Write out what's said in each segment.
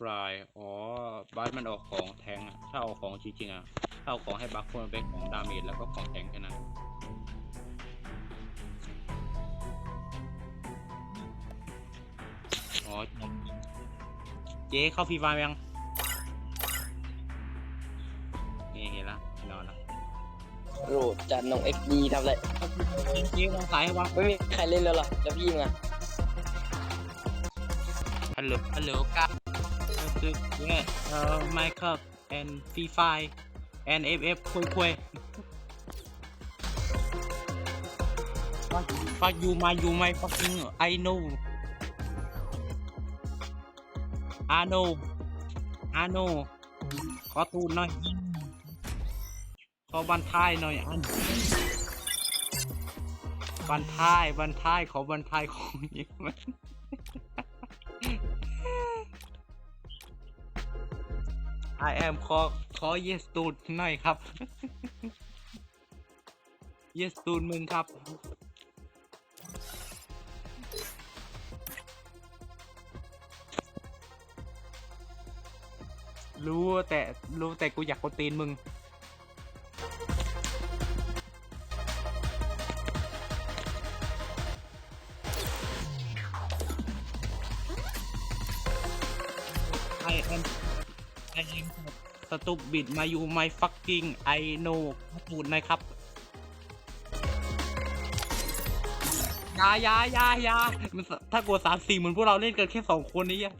ฟรายอ๋อบัสมันออกของแทงอะถ้าเอาของจริงๆอะถ้าเอาของให้บัคควรเป็นของดาเมจแล้วก็ของแทงแค่นั้นอ๋อเจ๊เข้าฟรีไฟล์ยังนี่เห็นละนอนละโหลดจัดน้องเอ็กดีทำอะไรเจ๊ลองสายให้บัคไม่มีใครเล่นแล้วเหรอแล้วพี่มึงอะฮัลโหลฮัลโหลกับ คือเนี่ยเอ่อไมค์ครับ and free fire and ff คุยคุย fuck fuck you my you my fucking I know I know I know ขอตูนหน่อย ขอบันทายหน่อยอันบันทายบันทายขอบันทายของยิงมัน I am ขอขอ yes ตูนหน่อยครับ yes ตูนมึงครับ รู้แต่รู้แต่กูอยากกดตีนมึง สตุปบิดมาอยู่ my fucking I know พูดนะครับยายายายามันถ้ากดสามสี่เหมือนพวกเราเล่นกันแค่สองคนนี้อะ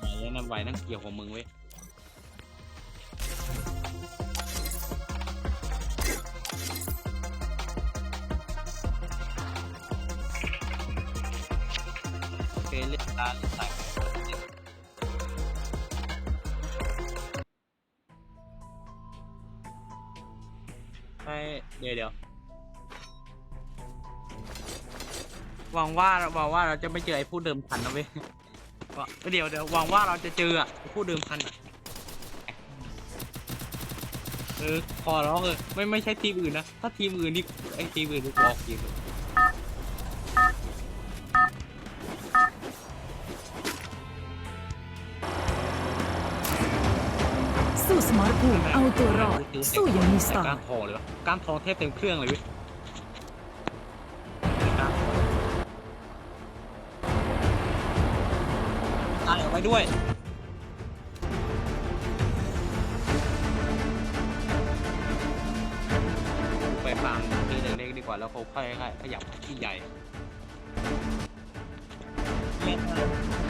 ไหนนั่นไหวนั่งเกี่ยวของมึงเว้ย เคเล่นตาเล่นตาให้เดี๋ยวเดี๋ยวหวังว่าหวังว่าเราจะไม่เจอไอ้ผู้เดิมพันนะเว้ยว่าเดี๋ยวเดี๋ยวหวังว่าเราจะเจออะไอ้ผู้เดิมพันอะเออขอร้องเออไม่ไม่ใช่ทีมอื่นนะถ้าทีมอื่นนี่ไอ้ทีมอื่นนี่กูอกทีมเล ตัวรอดสู้อย่างมีสไตกล้ามล์ทองเลยวะกล้ามทองเทพเต็มเครื่องเลยเว้ยกล้ามทองตายออกไปด้วย ไปฟังทีเล็กๆดีกว่าแล้วเขาค่อยๆขยับที่ใหญ่เนี่ย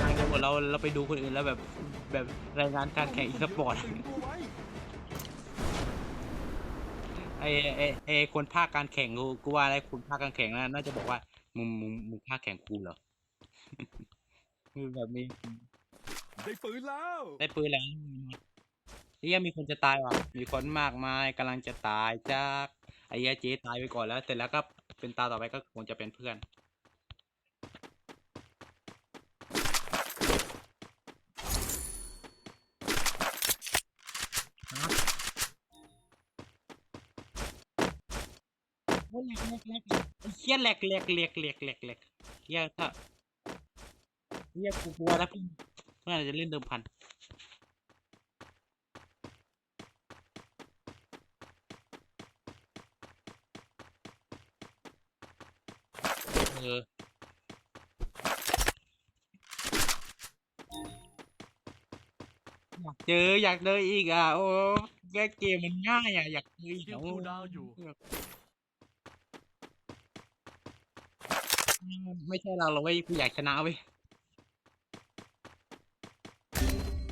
งานกันหมดเราเราไปดูคนอื่นแล้วแบบแบบรายงานการแข่งอีสปอร์ต ไอไอไอคนภาคการแข่งกูกูว่าอะไรคนภาคการแข่งน่าน่าจะบอกว่ามึงมึงมึงภาคแข่งกูเหรอ คือแบบนี้ได้ปืนแล้วได้ปืนแล้วเฮียมีคนจะตายว่ะ มีคนมากมายกำลังจะตายจากไอ้เหี้ยเจ๊ตายไปก่อนแล้ว เสร็จแล้วก็เป็นตาต่อไปก็คงจะเป็นเพื่อน แหลกแหลกแหลกเฮียแหลกแหลกแหลกแหลกแหลกแหลกเฮียถ้าเฮียกูกลัวแล้วพี่เมื่อไหร่จะเล่นเดิมพันเอออยากเจออยากเจออีกอะโอ้แค่เกมมันง่ายอะอยากเจออีกยิงอะคูดาวอยู่ ไม่ใช่เราเราเว้ยกูอยากชนะเว้ย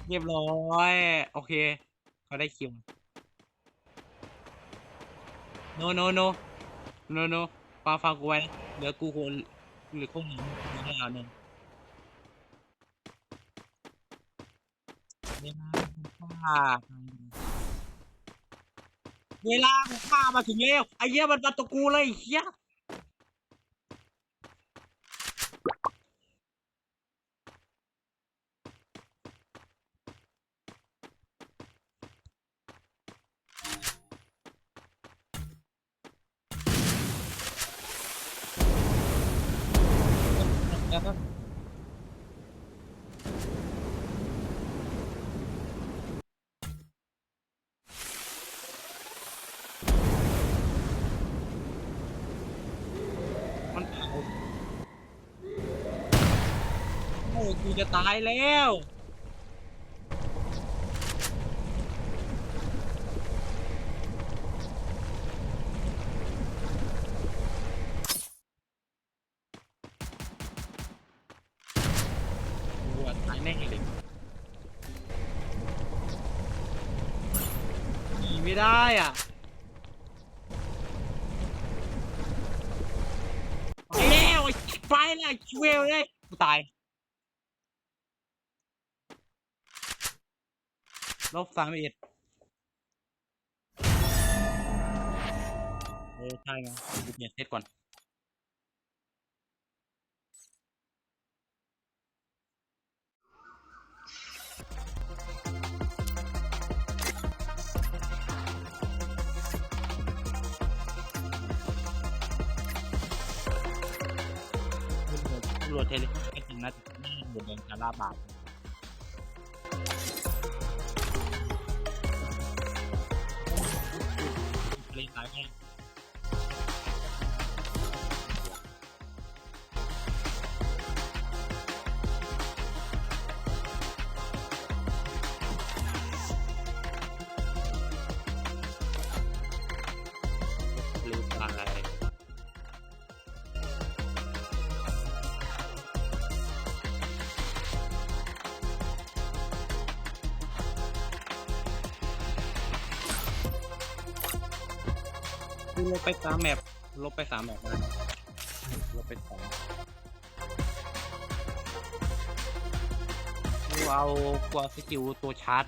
เรียบร้อย โอเคเขาได้คิว no no no no no ฟังฟังกูไว้นะเดี๋ยวกูคงหรือคงหนีไม่เอาหนึ่งเวลาของข้าเวลาของข้ามาถึงแล้วไอ้เหี้ยมันมาตัวกูเลยไอ้เหี้ย นะครับมันเผาโอ้ย กูจะตายแล้วกูอะตายแน่เลยหนีไม่ได้อะไปแล้วไอ้ไปแล้วช่วยเลยกูตาย ลบสามเอ็ดเออใช่ไงกูเปลี่ยเซตก่อนตำรวจเทเลไม่จริงนะนี่บนแดงจาราบาปท คือลบไปสามแมปลบไปสามแมปนะลบไปสองกูเอากูเอาสกิลตัวชาร์จ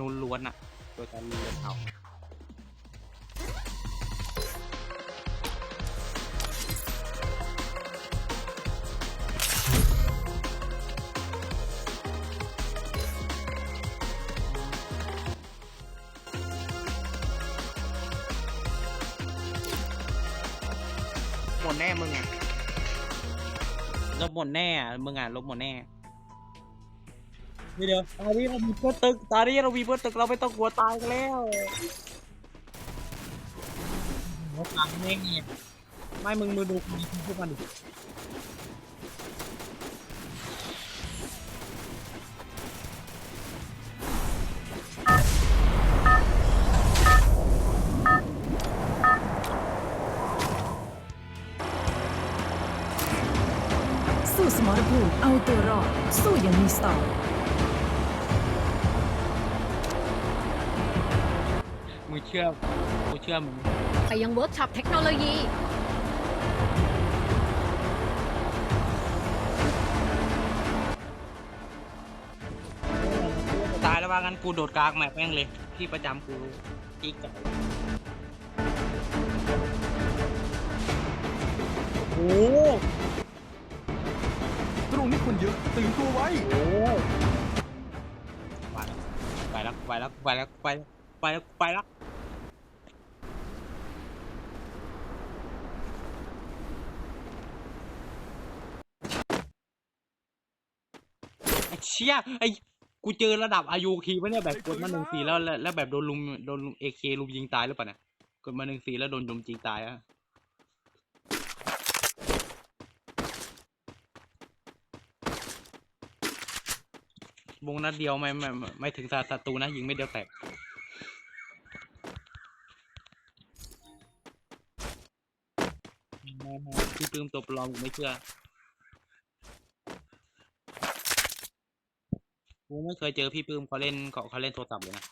นุนล้วนอะตัวชาร์จล้วนเอา บหมดแน่อะมึงอะลบหมดแน่นี่เดี๋ยวตอนนี้เรามีเพื่อนตึก ตอนนี้เรามีเพื่อนตึกเราไม่ต้องกลัวตายกันแล้วหัวตังแม่งเนี่ยไม่มึงมือดูคนนี้พวกมันดิ สู้สมรภูมิเอาตัวรอด สู้อย่างมีสไตล์มึงเชื่อกูเชื่อมึงไปยังเวิร์กช็อปเทคโนโลยี ตายแล้วว่างั้นกูโดดกลางแมปแม่งเลยที่ประจำกูอีกไก่โอ้โหต รงนี้คนเยอะตื่นตัวไว้ โอ้ไปแล้วไปแล้วไปแล้วไปแล้วไปแล้วไปแล้วไอ้เชี่ยไอ้กูเจอระดับอายุคีปะเนี่ยแบบกดมาหนึ่งสีแล้วแล้วแล้วแบบโดนลุมโดนเอเคลุมยิงตายหรือเปล่าเนี่ยกดมาหนึ่งสีแล้วโดนลุมยิงตายอะ วงนัดเดียวไม่ไม่ไม่ไม่ถึงศัตรูนะยิงไม่เดียวแตกม่ไม่พี่ปื้มตัวปลอมกูไม่เชื่อกูไม่เคยเจอพี่ปื้มเขาเล่นเขาเขาเล่นโทรศัพท์เลยนะ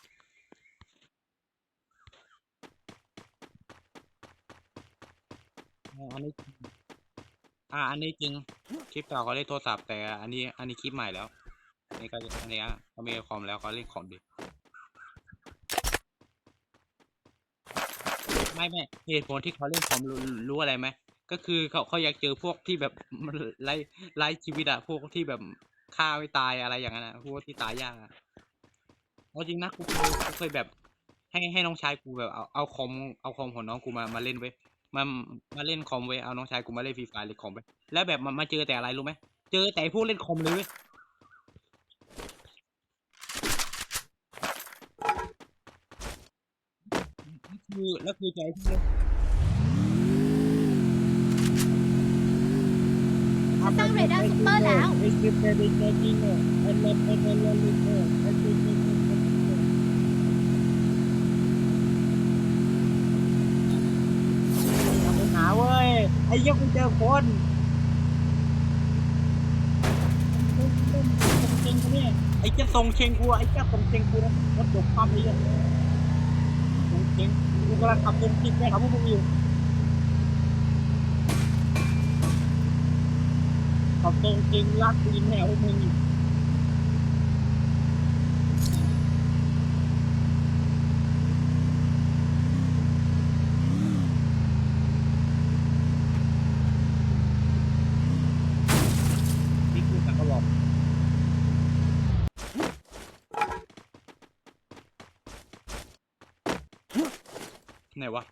อันนี้อ่าอันนี้จริงคลิปเก่าเขาเล่นโทรศัพท์แต่อันนี้อันนี้คลิปใหม่แล้ว อันนี้ก็อันนี้เขามีคอมแล้วเขาเล่นคอมดิไม่ไม่เหตุผลที่เขาเล่นคอมรู้รู้อะไรไหมก็คือเขาเขาอยากเจอพวกที่แบบไร้ไร้ชีวิตอะพวกที่แบบฆ่าไม่ตายอะไรอย่างนั้นอะพวกที่ตายยากอะเอาจริงนะกูเคยกูเคยแบบ ให้ให้น้องชายกูแบบเอาเอาคอมเอาคอมของน้องกูมามาเล่นไว้ยมามาเล่นคอมไว้ยเอาน้องชายกูมาเล่นฟรีไฟล์เลยคอมไปแล้วแบบมันมาเจอแต่อะไรรู้ไหมเจอแต่พวกเล่นคอมเลยเว้ย คือแล้วคือใจที่เล่นสร้างเรดาร์ซุปเปอร์แล้วไปหาเว้ยไอ้เหี้ยังกูเจอคนส่งเชงกูเนี่ยไอ้เจ้าส่งเชงกูอะไอ้เจ้าส่งเชงกูนะรถจบความเลยอะส่งเชง กูกำลังขับตรงทิศไปหาพวกมึงอยู่ขับตรงจริงลากตีนแนวพวกมึงอยู่นี่คือสังกะหลอก ไหนวะ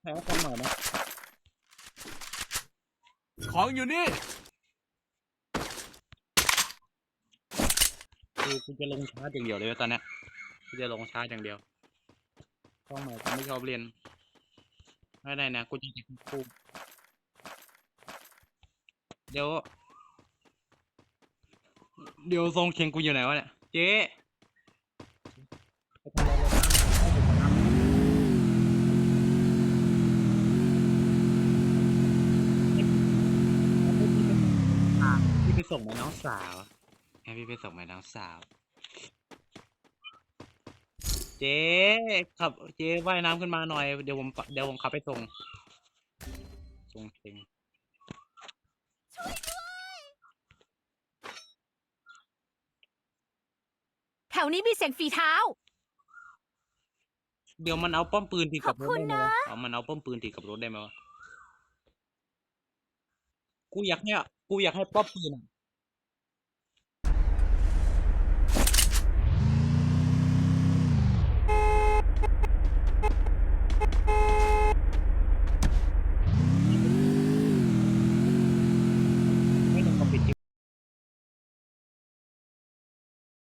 แพ้คนหน่อยนะ ของอยู่นี่คือกูจะลงชาร์จอย่างเดียวเลยตอนเนี้ยกูจะลงชาร์จอย่างเดียวช่องใหม่กูไม่ชอบเรียนไม่ได้นะกูจะติดกูเดี๋ยว เดี๋ยวทรงเคียงกูอยู่ไหนวะเนี่ย เจ๊ไปทำอะไรเลยให้ผมทำอะพี่ไปส่งไหมน้องสาวให้พี่ไปส่งไหมน้องสาว เจ๊ขับ เจ๊ว่ายน้ำขึ้นมาหน่อย เดี๋ยวผม เดี๋ยวผมขับไปส่ง ส่งเอง แถวนี้มีเสียงฝีเท้า เดี๋ยวมันเอาป้อมปืนติดกับรถขอบคุได้ณไหมนะ วะเอามันเอาป้อมปืนติดกับรถได้ไหมวะ กูอยากให้อะกูอยากให้ป้อมปืนอะ